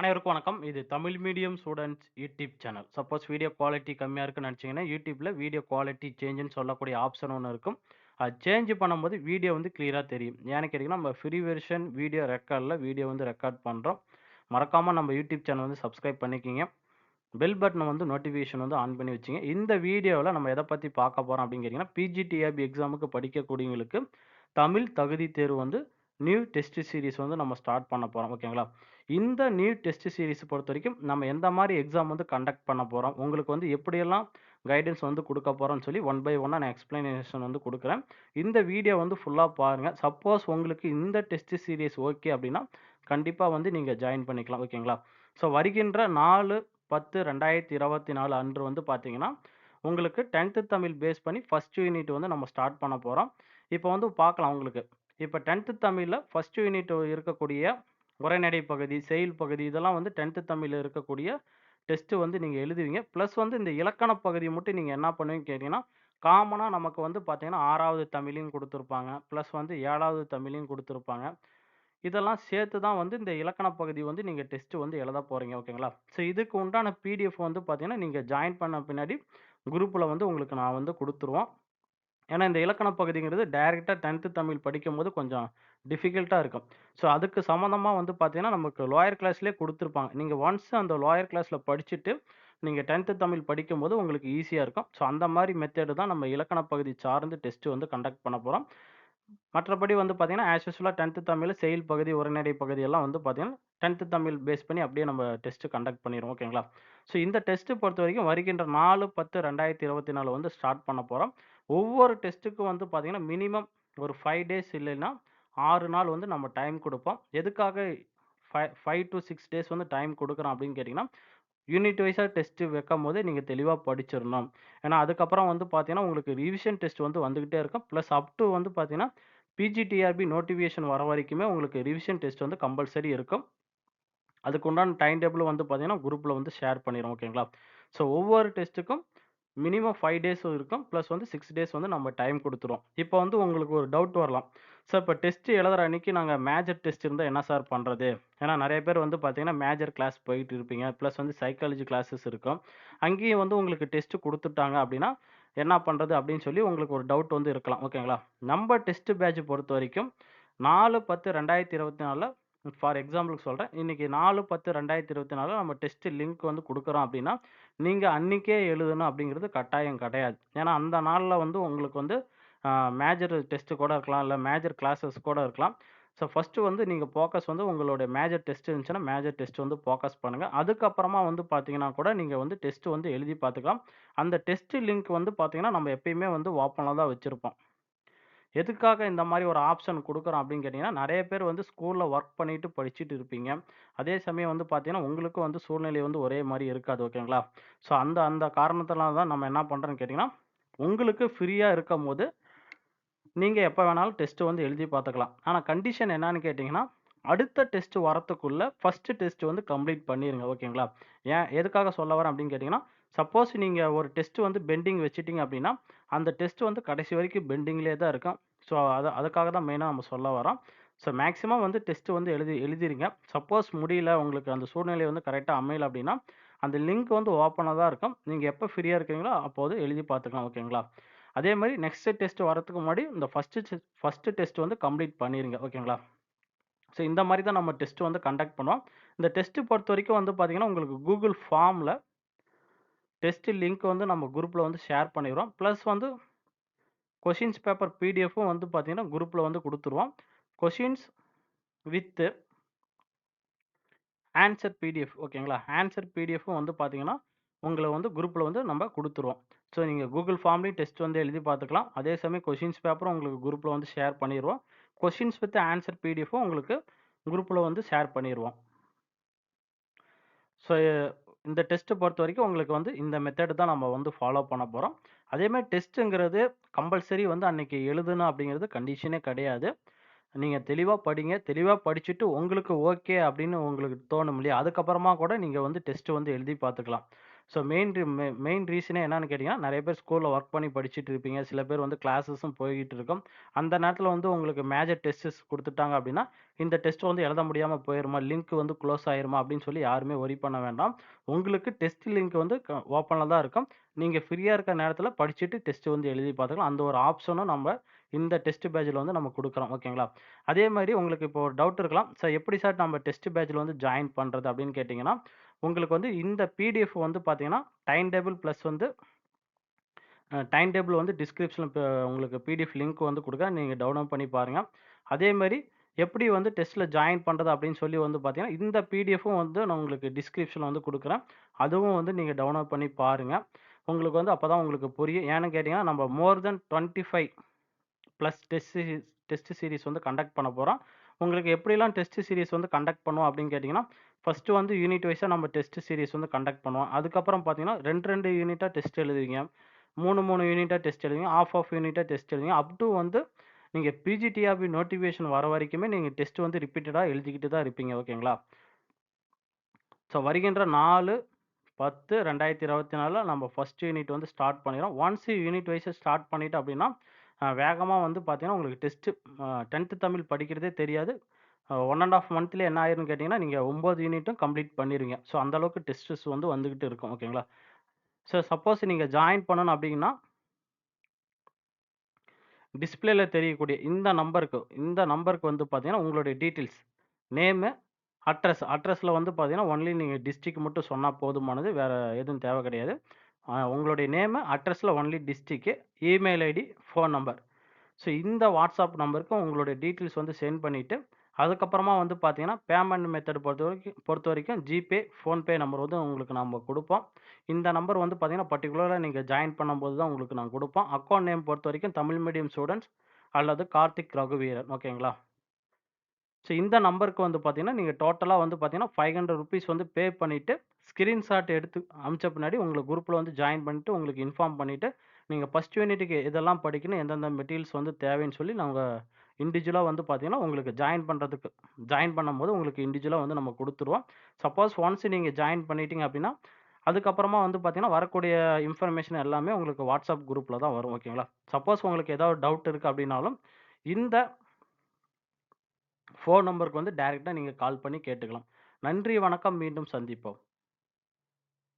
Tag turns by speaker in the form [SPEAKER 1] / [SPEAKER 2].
[SPEAKER 1] அனைவருக்கும் வணக்கம். இது Tamil medium students YouTube channel. Suppose video quality கம்மியாக இருக்குன்னு நினச்சிங்கன்னா யூடியூப்பில் வீடியோ குவாலிட்டி சேஞ்சுன்னு சொல்லக்கூடிய ஆப்ஷன் ஒன்று இருக்கும். அது சேஞ்ச் பண்ணும்போது வீடியோ வந்து கிளியராக தெரியும். ஏன்னு கேட்டிங்கன்னா நம்ம ஃப்ரீ வெர்ஷன் வீடியோ ரெக்கார்டில் வீடியோ வந்து ரெக்கார்ட் பண்ணுறோம் மறக்காமல் நம்ம யூடியூப் சேனல் வந்து சப்ஸ்கிரைப் பண்ணிக்கிங்க பெல் பட்டனை வந்து நோட்டிஃபிகேஷன் வந்து ஆன் பண்ணி வச்சுங்க. இந்த வீடியோவில் நம்ம எதை பற்றி பார்க்க போகிறோம் அப்படின்னு கேட்டிங்கன்னா பிஜிடிஆர்பி எக்ஸாமுக்கு படிக்கக்கூடியவங்களுக்கு தமிழ் தகுதி தேர்வு வந்து நியூ டெஸ்ட் சீரிஸ் வந்து நம்ம ஸ்டார்ட் பண்ண போகிறோம் ஓகேங்களா? இந்த நியூ டெஸ்ட் சீரிஸ் பொறுத்தவரைக்கும் நம்ம எந்த மாதிரி எக்ஸாம் வந்து கண்டக்ட் பண்ண போகிறோம் உங்களுக்கு வந்து எப்படியெல்லாம் கைடன்ஸ் வந்து கொடுக்க போகிறோம்னு சொல்லி ஒன் பை ஒன்னாக நான் எக்ஸ்ப்ளனேஷன் வந்து கொடுக்குறேன் இந்த வீடியோ வந்து ஃபுல்லாக பாருங்கள் சப்போஸ் உங்களுக்கு இந்த டெஸ்ட் சீரியஸ் ஓகே அப்படின்னா, கண்டிப்பாக வந்து நீங்கள் ஜாயின் பண்ணிக்கலாம். ஓகேங்களா? ஸோ வருகின்ற 4/10/2024 அன்று வந்து பார்த்தீங்கன்னா, உங்களுக்கு 10த் தமிழ் பேஸ் பண்ணி ஃபஸ்ட் யூனிட் வந்து நம்ம ஸ்டார்ட் பண்ண போகிறோம் இப்போ வந்து பார்க்கலாம் உங்களுக்கு. இப்போ டென்த்து தமிழில் ஃபர்ஸ்ட் யூனிட் இருக்கக்கூடிய உரைநடை பகுதி, செயல் பகுதி இதெல்லாம் வந்து டென்த்து தமிழில் இருக்கக்கூடிய டெஸ்ட்டு வந்து நீங்கள் எழுதுவீங்க. ப்ளஸ் வந்து இந்த இலக்கண பகுதி மட்டும் நீங்கள் என்ன பண்ணுவீங்கன்னு கேட்டீங்கன்னா, காமனாக நமக்கு வந்து பார்த்தீங்கன்னா ஆறாவது தமிழையும் கொடுத்துருப்பாங்க ப்ளஸ் வந்து ஏழாவது தமிழையும் கொடுத்துருப்பாங்க இதெல்லாம் சேர்த்து தான் வந்து இந்த இலக்கண பகுதி வந்து நீங்கள் டெஸ்ட்டு வந்து எழுத போகிறீங்க ஓகேங்களா? ஸோ இதுக்கு உண்டான பிடிஎஃப் வந்து பார்த்தீங்கன்னா, நீங்கள் ஜாயின் பண்ண பின்னாடி குரூப்பில் வந்து உங்களுக்கு நான் வந்து கொடுத்துருவோம் ஏன்னா இந்த இலக்கண பகுதிங்கிறது டைரெக்டாக டென்த்து தமிழ் படிக்கும்போது கொஞ்சம் டிஃபிகல்ட்டாக இருக்கும். ஸோ அதுக்கு சம்மந்தமாக வந்து பார்த்தீங்கன்னா, நமக்கு லோயர் கிளாஸ்லேயே கொடுத்துருப்பாங்க நீங்கள் ஒன்ஸ் அந்த லோயர் கிளாஸில் படிச்சுட்டு, நீங்கள் டென்த்து தமிழ் படிக்கும்போது உங்களுக்கு ஈஸியாக இருக்கும். ஸோ அந்த மாதிரி மெத்தேடு தான் நம்ம இலக்கண பகுதி சார்ந்து டெஸ்ட்டு வந்து கண்டக்ட் பண்ண போகிறோம் மற்றபடி வந்து பார்த்தீங்கன்னா, ஆஸ் யூசுவலா 10த் தமிழ்ல செய்யுள் பகுதி, உரைநடை பகுதியெல்லாம் வந்து பார்த்தீங்கன்னா, 10த் தமிழ் பேஸ் பண்ணி அப்படியே நம்ம டெஸ்ட்டு கண்டக்ட் பண்ணிடுவோம் ஓகேங்களா? ஸோ இந்த டெஸ்ட்டு பொறுத்த வரைக்கும் வருகின்ற 4/10/2024 வந்து ஸ்டார்ட் பண்ண போகிறோம் ஒவ்வொரு டெஸ்ட்டுக்கும் வந்து பார்த்தீங்கன்னா, மினிமம் ஒரு ஃபைவ் டேஸ் இல்லைன்னா ஆறு நாள் வந்து நம்ம டைம் கொடுப்போம் எதுக்காக five five to six days வந்து டைம் கொடுக்குறோம் அப்படின்னு கேட்டிங்கன்னா யூனிட் வைஸாக டெஸ்ட்டு வைக்கும் வைக்கும்போது நீங்கள் தெளிவாக படிச்சிடணும் ஏன்னா அதுக்கப்புறம் வந்து பார்த்தீங்கன்னா, உங்களுக்கு ரிவிஷன் டெஸ்ட் வந்து வந்துக்கிட்டே இருக்கும். ப்ளஸ் அப் டூ வந்து பார்த்தீங்கன்னா, பிஜிடிஆர்பி நோட்டிஃபிகேஷன் வர வரைக்குமே உங்களுக்கு ரிவிஷன் டெஸ்ட் வந்து கம்பல்சரி இருக்கும். அதுக்கு உண்டான டைம் டேபிள் வந்து பார்த்தீங்கன்னா, குரூப்பில் வந்து ஷேர் பண்ணிடுறோம் ஓகேங்களா? ஸோ ஒவ்வொரு டெஸ்ட்டுக்கும் மினிமம் ஃபைவ் டேஸ் இருக்கும். ப்ளஸ் வந்து சிக்ஸ் டேஸ் வந்து நம்ம டைம் கொடுத்துருவோம் இப்போ வந்து உங்களுக்கு ஒரு டவுட் வரலாம். சார் இப்போ டெஸ்ட்டு எழுதுற அன்னைக்கு நாங்கள் மேஜர் டெஸ்ட் இருந்தால் என்ன சார் பண்ணுறது ஏன்னா நிறைய பேர் வந்து பார்த்தீங்கன்னா, மேஜர் கிளாஸ் போயிட்டு இருப்பீங்க. ப்ளஸ் வந்து சைக்காலஜி கிளாஸஸ் இருக்கும். அங்கேயும் வந்து உங்களுக்கு டெஸ்ட்டு கொடுத்துட்டாங்க அப்படின்னா, என்ன பண்ணுறது அப்படின்னு சொல்லி உங்களுக்கு ஒரு டவுட் வந்து இருக்கலாம். ஓகேங்களா? நம்ம டெஸ்ட்டு பேட்ச் பொறுத்த வரைக்கும் நாலு பத்து ரெண்டாயிரத்தி இருபத்தி நாலில் ஃபார் எக்ஸாம்பிளுக்கு சொல்கிறேன் இன்றைக்கி நாலு பத்து ரெண்டாயிரத்தி இருபத்தி நாலு நம்ம டெஸ்ட்டு லிங்க் வந்து கொடுக்குறோம் அப்படின்னா, நீங்கள் அன்றைக்கே எழுதணும் அப்படிங்கிறது கட்டாயம் கிடையாது. ஏன்னா அந்த நாளில் வந்து உங்களுக்கு வந்து மேஜர் டெஸ்ட்டு கூட இருக்கலாம். இல்லை மேஜர் கிளாஸஸ் கூட இருக்கலாம். ஸோ ஃபஸ்ட்டு வந்து நீங்கள் ஃபோக்கஸ் வந்து உங்களுடைய மேஜர் டெஸ்ட் இருந்துச்சுன்னா, மேஜர் டெஸ்ட் வந்து ஃபோக்கஸ் பண்ணுங்கள் அதுக்கப்புறமா வந்து பார்த்தீங்கன்னா கூட நீங்கள் வந்து டெஸ்ட் வந்து எழுதி பார்த்துக்கலாம். அந்த டெஸ்ட் லிங்க் வந்து பார்த்தீங்கன்னா, நம்ம எப்பயுமே வந்து ஓப்பனில் தான் வச்சுருப்போம் எதுக்காக இந்த மாதிரி ஒரு ஆப்ஷன் கொடுக்குறோம் அப்படின்னு கேட்டிங்கன்னா நிறைய பேர் வந்து ஸ்கூலில் ஒர்க் பண்ணிவிட்டு படிச்சுட்டு இருப்பீங்க. அதே சமயம் வந்து பார்த்தீங்கன்னா, உங்களுக்கும் வந்து சூழ்நிலை வந்து ஒரே மாதிரி இருக்காது. ஓகேங்களா? ஸோ அந்த அந்த காரணத்தினால தான் நம்ம என்ன பண்ணுறோன்னு கேட்டிங்கன்னா உங்களுக்கு ஃப்ரீயா இருக்கும்போது, நீங்கள் எப்போ வேணாலும் டெஸ்ட்டு வந்து எழுதி பார்த்துக்கலாம். ஆனால் கண்டிஷன் என்னன்னு கேட்டிங்கன்னா அடுத்த டெஸ்ட் வரத்துக்குள்ளே ஃபஸ்ட்டு டெஸ்ட் வந்து கம்ப்ளீட் பண்ணிடுங்க ஓகேங்களா? ஏன் எதுக்காக சொல்ல வரேன் அப்படின்னு கேட்டிங்கன்னா சப்போஸ் நீங்கள் ஒரு டெஸ்ட் வந்து பெண்டிங் வச்சுட்டிங்க அப்படின்னா, அந்த டெஸ்ட் வந்து கடைசி வரைக்கும் பெண்டிங்லேயே தான் இருக்கும். ஸோ அது அதுக்காக தான் மெயினாக நம்ம சொல்ல வரோம். ஸோ மேக்ஸிமம் வந்து டெஸ்ட்டு வந்து எழுதி எழுதிருங்க. சப்போஸ் முடியல உங்களுக்கு அந்த சூழ்நிலை வந்து கரெக்டாக அமையல அப்படின்னா, அந்த லிங்க் வந்து ஓப்பனாக தான் இருக்கும். நீங்கள் எப்போ ஃப்ரீயாக இருக்கிறீங்களோ அப்போது எழுதி பார்த்துக்கலாம். ஓகேங்களா? அதே மாதிரி நெக்ஸ்ட் டெஸ்ட் வரதுக்கு முன்னாடி இந்த ஃபஸ்ட்டு ஃபஸ்ட்டு டெஸ்ட் வந்து கம்ப்ளீட் பண்ணிடுங்க ஓகேங்களா? ஸோ இந்த மாதிரி தான் நம்ம டெஸ்ட் வந்து கண்டக்ட் பண்ணுவோம். இந்த டெஸ்ட்டு பொறுத்த வரைக்கும் வந்து பார்த்தீங்கன்னா, உங்களுக்கு கூகுள் ஃபார்மில் டெஸ்ட் லிங்க் வந்து நம்ம குரூப்பில் வந்து ஷேர் பண்ணிடுவோம் ப்ளஸ் வந்து கொஷின்ஸ் பேப்பர் பிடிஎஃப்பும் வந்து பார்த்தீங்கன்னா, குரூப்பில் வந்து கொடுத்துருவோம் கொஷின்ஸ் வித்து ஆன்சர் பிடிஎஃப் ஓகேங்களா? ஆன்சர் பிடிஎஃப்பும் வந்து பார்த்தீங்கன்னா, உங்களை வந்து குரூப்பில் வந்து நம்ம கொடுத்துருவோம் ஸோ நீங்கள் கூகுள் ஃபார்ம்லேயும் டெஸ்ட் வந்து எழுதி பார்த்துக்கலாம். அதே சமயம் கொஷின்ஸ் பேப்பரும் உங்களுக்கு குரூப்பில் வந்து ஷேர் பண்ணிடுவோம் கொஷின்ஸ் வித் ஆன்சர் பிடிஎஃப்பும் உங்களுக்கு குரூப்பில் வந்து ஷேர் பண்ணிடுவோம் ஸோ இந்த டெஸ்ட்டு பொறுத்த வரைக்கும் உங்களுக்கு வந்து இந்த மெத்தடு தான் நம்ம வந்து ஃபாலோ பண்ண போகிறோம் அதேமாதிரி டெஸ்ட்டுங்கிறது கம்பல்சரி வந்து அன்றைக்கி எழுதணும் அப்படிங்கிறது கண்டிஷனே கிடையாது. நீங்கள் தெளிவாக படிங்க. தெளிவாக படிச்சுட்டு உங்களுக்கு ஓகே அப்படின்னு உங்களுக்கு தோணும் இல்லையா? அதுக்கப்புறமா கூட நீங்கள் வந்து டெஸ்ட்டு வந்து எழுதி பார்த்துக்கலாம். ஸோ மெயின் மெயின் ரீசனே என்னன்னு கேட்டிங்கன்னா நிறைய பேர் ஸ்கூலில் ஒர்க் பண்ணி படிச்சுட்டு இருப்பீங்க. சில பேர் வந்து கிளாஸஸும் போய்கிட்டு இருக்கும். அந்த நேரத்தில் வந்து உங்களுக்கு மேஜர் டெஸ்ட்ஸ் கொடுத்துட்டாங்க அப்படின்னா இந்த டெஸ்ட் வந்து எழுத முடியாமல் போயிருமா, லிங்க் வந்து க்ளோஸ் ஆயிருமா அப்படின்னு சொல்லி யாருமே ஒரி பண்ண வேண்டாம். உங்களுக்கு டெஸ்ட் லிங்க் வந்து க தான் இருக்கும். நீங்கள் ஃப்ரீயாக இருக்க நேரத்தில் படிச்சுட்டு டெஸ்ட் வந்து எழுதி பார்த்துக்கலாம். அந்த ஒரு ஆப்ஷனும் நம்ம இந்த டெஸ்ட் பேஜில் வந்து நம்ம கொடுக்குறோம் ஓகேங்களா? அதே மாதிரி உங்களுக்கு இப்போ ஒரு டவுட் இருக்கலாம். சார் எப்படி சார் நம்ம டெஸ்ட் பேஜில் வந்து ஜாயின் பண்ணுறது அப்படின்னு கேட்டிங்கன்னா உங்களுக்கு வந்து இந்த பிடிஎஃப் வந்து பார்த்தீங்கன்னா, டைம் டேபிள் ப்ளஸ் வந்து டைம் டேபிள் வந்து டிஸ்கிரிப்ஷனில் உங்களுக்கு பிடிஎஃப் லிங்க் வந்து கொடுக்க நீங்கள் டவுன்லோட் பண்ணி பாருங்கள் அதே எப்படி வந்து டெஸ்ட்டில் ஜாயின் பண்ணுறது அப்படின்னு சொல்லி வந்து பார்த்தீங்கன்னா, இந்த பிடிஎஃப்பும் வந்து நான் உங்களுக்கு டிஸ்கிரிப்ஷனில் வந்து கொடுக்குறேன். அதுவும் வந்து நீங்கள் டவுன்லோட் பண்ணி பாருங்கள் உங்களுக்கு வந்து அப்பதான் உங்களுக்கு புரியும். ஏன்னு கேட்டிங்கன்னா நம்ம more than twenty five plus test test series வந்து கண்டக்ட் பண்ண போகிறோம் உங்களுக்கு எப்படிலாம் டெஸ்ட் சீரிஸ் வந்து கண்டக்ட் பண்ணுவோம் அப்படின்னு கேட்டிங்கன்னா ஃபஸ்ட்டு வந்து யூனிட் வைஸாக நம்ம டெஸ்ட் சீரிஸ் வந்து கண்டக்ட் பண்ணுவோம். அதுக்கப்புறம் பார்த்தீங்கன்னா, ரெண்டு ரெண்டு யூனிட்டாக டெஸ்ட் எழுதுவீங்க. மூணு மூணு யூனிட்டாக டெஸ்ட் எழுதுவீங்க. ஆஃப் ஆஃப் யூனிட்டாக டெஸ்ட் எழுதுவீங்க. அப் டூ வந்து நீங்கள் பிஜிடிஆர்பி நோட்டிஃபிகேஷன் வர வரைக்குமே நீங்கள் டெஸ்ட் வந்து ரிப்பீட்டடாக எழுதிக்கிட்டு தான் இருப்பீங்க. ஓகேங்களா? ஸோ வருகின்ற 4, 10, 2024ல நம்ம ஃபர்ஸ்ட் யூனிட் வந்து ஸ்டார்ட் பண்ணிடுறோம் ஒன்ஸ் யூனிட் வைஸை ஸ்டார்ட் பண்ணிவிட்டு அப்படின்னா வேகமாக வந்து பார்த்தீங்கன்னா, உங்களுக்கு டெஸ்ட்டு டென்த்து தமிழ் படிக்கிறதே தெரியாது. ஒன் அண்ட் ஆஃப் மந்த்லேயே என்ன ஆயிரும்னு கேட்டிங்கன்னா நீங்கள் ஒம்பது யூனிட்டும் கம்ப்ளீட் பண்ணிடுவீங்க ஸோ அந்த அளவுக்கு டெஸ்ட்ஸ் வந்து வந்துக்கிட்டு இருக்கும். ஓகேங்களா? ஸோ சப்போஸ் நீங்கள் ஜாயின் பண்ணணும் அப்படின்னா டிஸ்பிளேல தெரியக்கூடிய இந்த நம்பருக்கு இந்த நம்பருக்கு வந்து பார்த்தீங்கன்னா, உங்களுடைய டீட்டெயில்ஸ் நேமு, அட்ரஸ் அட்ரஸில் வந்து பார்த்தீங்கன்னா, ஒன்லி நீங்கள் டிஸ்ட்ரிக் மட்டும் சொன்னால் போதுமானது. வேறு எதுவும் தேவை கிடையாது. உங்களுடைய நேமு, அட்ரஸில் ஒன்லி டிஸ்ட்ரிக்கு email ID, phone number. So இந்த வாட்ஸ்அப் நம்பருக்கு உங்களுடைய டீட்டெயில்ஸ் வந்து சென்ட் பண்ணிவிட்டு அதுக்கப்புறமா வந்து பார்த்தீங்கன்னா, பேமெண்ட் மெத்தட் பொறுத்த வரைக்கும் ஜிபே, ஃபோன்பே நம்பர் வந்து உங்களுக்கு நம்ம கொடுப்போம் இந்த நம்பர் வந்து பார்த்தீங்கன்னா, பர்டிகுலராக நீங்கள் ஜாயின் பண்ணும்போது தான் உங்களுக்கு நான் கொடுப்போம் அக்கௌண்ட் நேம் பொறுத்த வரைக்கும் தமிழ் மீடியம் ஸ்டூடெண்ட்ஸ் அல்லது கார்த்திக் ரகுவீரன். ஓகேங்களா? ஸோ இந்த நம்பருக்கு வந்து பார்த்தீங்கன்னா, நீங்கள் டோட்டலாக வந்து பார்த்தீங்கன்னா, ₹500 வந்து பே பண்ணிவிட்டு ஸ்க்ரீன்ஷாட் எடுத்து அனுப்பிச்ச பின்னாடி உங்களுக்கு குரூப்பில் வந்து ஜாயின் பண்ணிவிட்டு உங்களுக்கு இன்ஃபார்ம் பண்ணிவிட்டு நீங்கள் ஃபர்ஸ்ட் யூனிட்டுக்கு இதெல்லாம் படிக்கணும், எந்தெந்த மெட்டீரியல்ஸ் வந்து தேவைன்னு சொல்லி நாங்கள் இண்டிவிஜுவலாக வந்து பார்த்தீங்கன்னா, உங்களுக்கு ஜாயின் பண்ணுறதுக்கு ஜாயின் பண்ணும்போது உங்களுக்கு இண்டிவிஜுவலாக வந்து நம்ம கொடுத்துருவோம் சப்போஸ் ஒன்ஸ் நீங்கள் ஜாயின் பண்ணிட்டீங்க அப்படின்னா அதுக்கப்புறமா வந்து பார்த்தீங்கன்னா, வரக்கூடிய இன்ஃபர்மேஷன் எல்லாமே உங்களுக்கு வாட்ஸ்அப் குரூப்பில் தான் வரும். ஓகேங்களா? சப்போஸ் உங்களுக்கு ஏதாவது டவுட் இருக்குது அப்படின்னாலும் இந்த ஃபோன் நம்பருக்கு வந்து டைரெக்டாக நீங்கள் கால் பண்ணி கேட்டுக்கலாம். நன்றி, வணக்கம். மீண்டும் சந்திப்போம்.